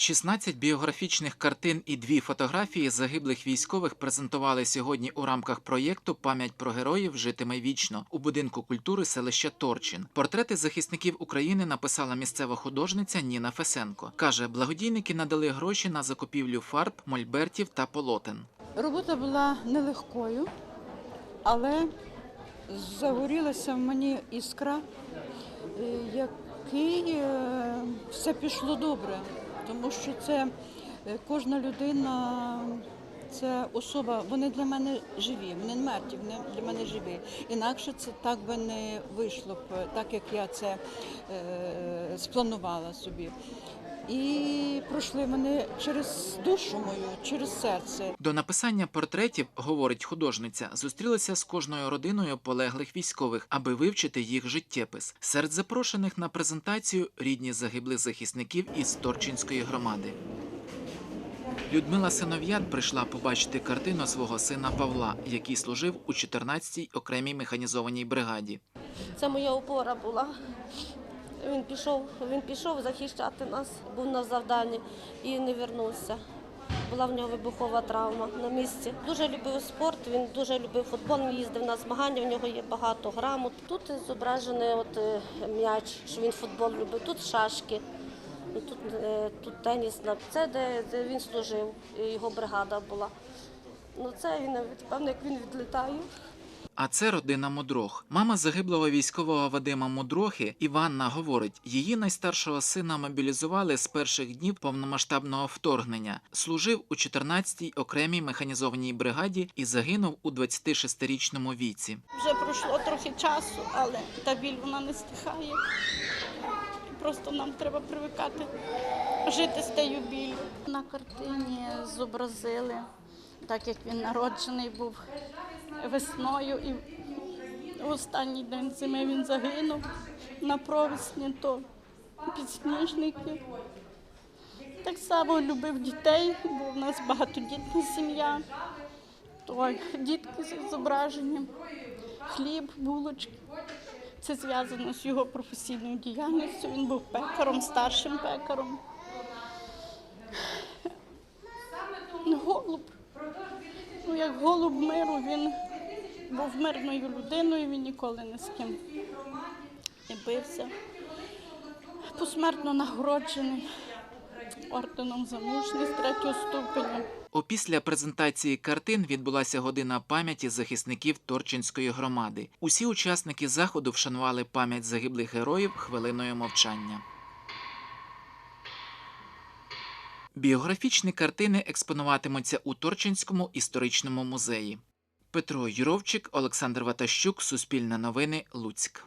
16 біографічних картин і дві фотографії загиблих військових презентували сьогодні у рамках проєкту Пам'ять про героїв житиме вічно у будинку культури селища Торчин. Портрети захисників України написала місцева художниця Ніна Фесенко. каже, благодійники надали гроші на закупівлю фарб, мольбертів та полотен. Робота була нелегкою, але загорілася в мені іскра, е, який е, все пішло добре, тому що це е, кожна людина. Це особа, вони для мене живі, вони не мертві, вони для мене живі. Інакше це так би не вийшло б, так як я це е, спланувала собі. І пройшли вони через душу мою, через серце. До написання портретів, говорить художниця, зустрілася з кожною родиною полеглих військових, аби вивчити їх життєпис. Серед запрошених на презентацію рідні загиблих захисників із Торчинської громади. Людмила Синов'ят прийшла побачити картину свого сина Павла, який служив у 14-й окремій механізованій бригаді. Це моя опора була. Він пішов, він пішов захищати нас, був на завданні і не вернувся. Була в нього вибухова травма на місці. Дуже любив спорт, він дуже любив футбол, він їздив на змагання, в нього є багато грамот. Тут зображений от, е, м'яч, що він футбол любив, тут шашки, тут, е, тут теніс. Це де, де він служив, його бригада була. Ну, це він, певно, як він відлітає. А це родина Мудрох. Мама загиблого військового Вадима Мудрохи Іванна говорить, її найстаршого сина мобілізували з перших днів повномасштабного вторгнення. Служив у 14-й окремій механізованій бригаді і загинув у 26-річному віці. Вже пройшло трохи часу, але та біль вона не стихає. Просто нам треба привикати жити з тією біллю. На картині зобразили, так як він народжений був весною і в останній день зими він загинув на провесні, то підсніжники. Так само любив дітей, бо в нас багатодітна сім'я. То дітки з зображенням, хліб, булочки. Це зв'язано з його професійною діяльністю. Він був пекаром, старшим пекаром. Голуб. Ну, як голуб миру, він був мирною людиною, він ніколи ні з ким не бився. Посмертно нагороджений орденом за мужність третього ступеня. Опісля презентації картин відбулася година пам'яті захисників Торчинської громади. Усі учасники заходу вшанували пам'ять загиблих героїв хвилиною мовчання. Біографічні картини експонуватимуться у Торчинському історичному музеї. Петро Юровчик, Олександр Ватащук, Суспільне новини, Луцьк.